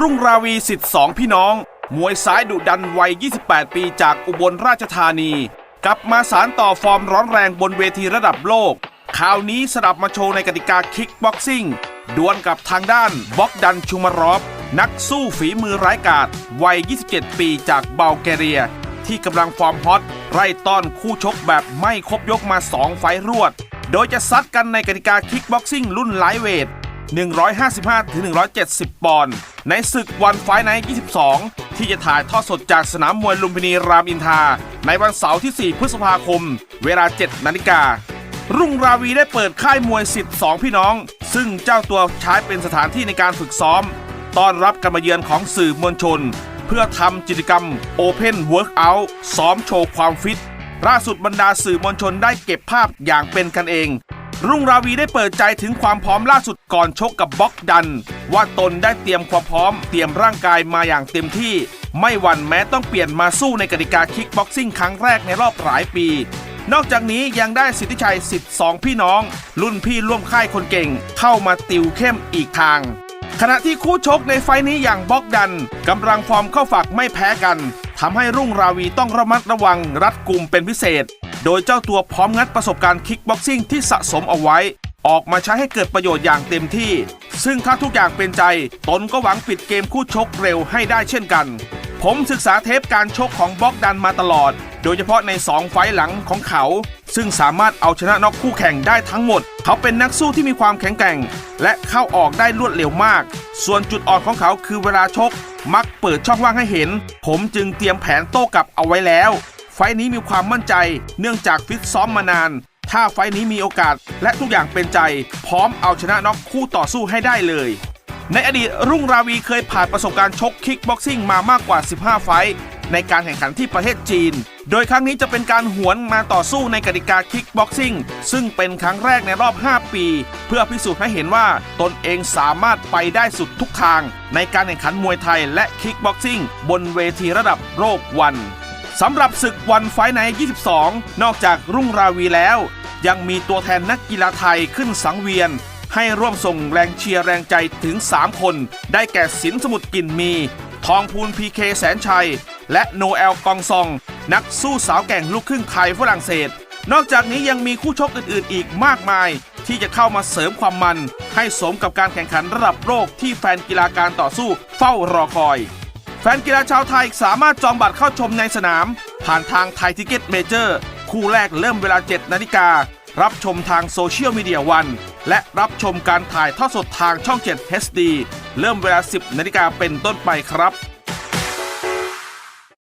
รุ่งราวีสิทธิ์สองพี่น้อง มวยซ้ายดุดันวัย 28 ปีจากอุบลราชธานี กลับมาสารต่อฟอร์มร้อนแรงบนเวทีระดับโลกคราวนี้สลับมาโชว์ในกติกาคิกบ็อกซิ่งดวลกับทางด้านบ็อกดันชูมารอฟนักสู้ฝีมือร้ายกาจวัย 27 ปีจากเบลแกเรีย ที่กำลังฟอร์มฮอตไล่ต้อนคู่ชกแบบไม่ครบยกมา 2 ไฟรวด โดยจะซัดกันในกติกาคิกบ็อกซิ่งรุ่นไลท์เวท 155-170 ปอนด์ในศึกวันไฟไนท์22 ที่จะถ่ายทอดสดจากสนามมวยลุมพินีรามอินทราในวันเสาร์ที่ 4 พฤษภาคม เวลา 7 นาฬิกา รุ่งราวีได้เปิดค่ายมวยสิทธิ์สองพี่น้อง ซึ่งเจ้าตัวใช้เป็นสถานที่ในการฝึกซ้อม ต้อนรับการมาเยือนของสื่อมวลชน เพื่อทำกิจกรรม Open Workout ซ้อมโชว์ความฟิตล่าสุดบรรดาสื่อมวลชนได้เก็บภาพอย่างเป็นกันเอง รุ่งราวีได้เปิดใจถึงความพร้อมล่าสุด ก่อนชกกับบ็อกดัน ว่าตนได้เตรียมความพร้อม เตรียมร่างกายมาอย่างเต็มที่ ไม่หวั่นแม้ต้องเปลี่ยนมาสู้ในกติกาคิกบ็อกซิ่งครั้งแรกในรอบหลายปี นอกจากนี้ยังได้สิทธิชัยสิทธิ์สองพี่น้อง รุ่นพี่ร่วมค่ายคนเก่ง เข้ามาติวเข้มอีกทาง ขณะที่คู่ชกในไฟนี้อย่างบ็อกดันกำลังฟอร์มเข้าฝักไม่แพ้กันทำให้รุ่งราวีต้องระมัดระวังรัดกลุ่มเป็นพิเศษ โดยเจ้าตัวพร้อมงัดประสบการณ์คิกบ็อกซิ่งที่สะสมเอาไว้ ออกมาใช้ให้เกิดประโยชน์อย่างเต็มที่ ซึ่งถ้าทุกอย่างเป็นใจ ตนก็หวังปิดเกมคู่ชกเร็วให้ได้เช่นกัน ผมศึกษาเทปการชกของบล็อกดันมาตลอด โดยเฉพาะใน 2 ไฟต์หลังของเขา ซึ่งสามารถเอาชนะน็อกคู่แข่งได้ทั้งหมด เขาเป็นนักสู้ที่มีความแข็งแกร่ง และเข้าออกได้รวดเร็วมาก ส่วนจุดอ่อนของเขาคือเวลาชก มักเปิดช่องว่างให้เห็น ผมจึงเตรียมแผนโต้กลับเอาไว้แล้ว ไฟต์นี้มีความมั่นใจ เนื่องจากฟิตซ้อมมานาน ถ้าไฟนี้มีโอกาสและทุกอย่างเป็นใจ พร้อมเอาชนะน็อกคู่ต่อสู้ให้ได้เลย ในอดีตรุ่งราวีเคยผ่านประสบการณ์ชกคิกบ็อกซิ่งมามากกว่า 15 ไฟในการแข่งขันที่ประเทศจีน โดยครั้งนี้จะเป็นการหวนมาต่อสู้ในกติกาคิกบ็อกซิ่ง ซึ่งเป็นครั้งแรกในรอบ 5 ปี เพื่อพิสูจน์ให้เห็นว่าตนเองสามารถไปได้สุดทุกทาง ในการแข่งขันมวยไทยและคิกบ็อกซิ่ง บนเวทีระดับโลกวันสำหรับศึกวันไฟท์ใน 22 นอกจากรุ่งราวีแล้ว ยังมีตัวแทนนักกีฬาไทยขึ้นสังเวียน ให้ร่วมส่งแรงเชียร์แรงใจถึง 3 คน ได้แก่สินสมุทรกินมี ทองพูนพีเคแสนชัย และโนแอลกองซอง นักสู้สาวแก่งลูกครึ่งไทยฝรั่งเศส นอกจากนี้ยังมีคู่ชกอื่นๆ อีกมากมาย ที่จะเข้ามาเสริมความมัน ให้สมกับการแข่งขันระดับโลกที่แฟนกีฬาการต่อสู้เฝ้ารอคอยแฟนกีฬาชาวไทยสามารถจองบัตรเข้าชมในสนาม ผ่านทางไทยทิเก็ตเมเจอร์ คู่แรกเริ่มเวลา 7 นาฬิกา รับชมทางโซเชียลมีเดียวัน และรับชมการถ่ายทอดสดทางช่อง 7 HD เริ่มเวลา 10 นาฬิกาเป็นต้นไปครับ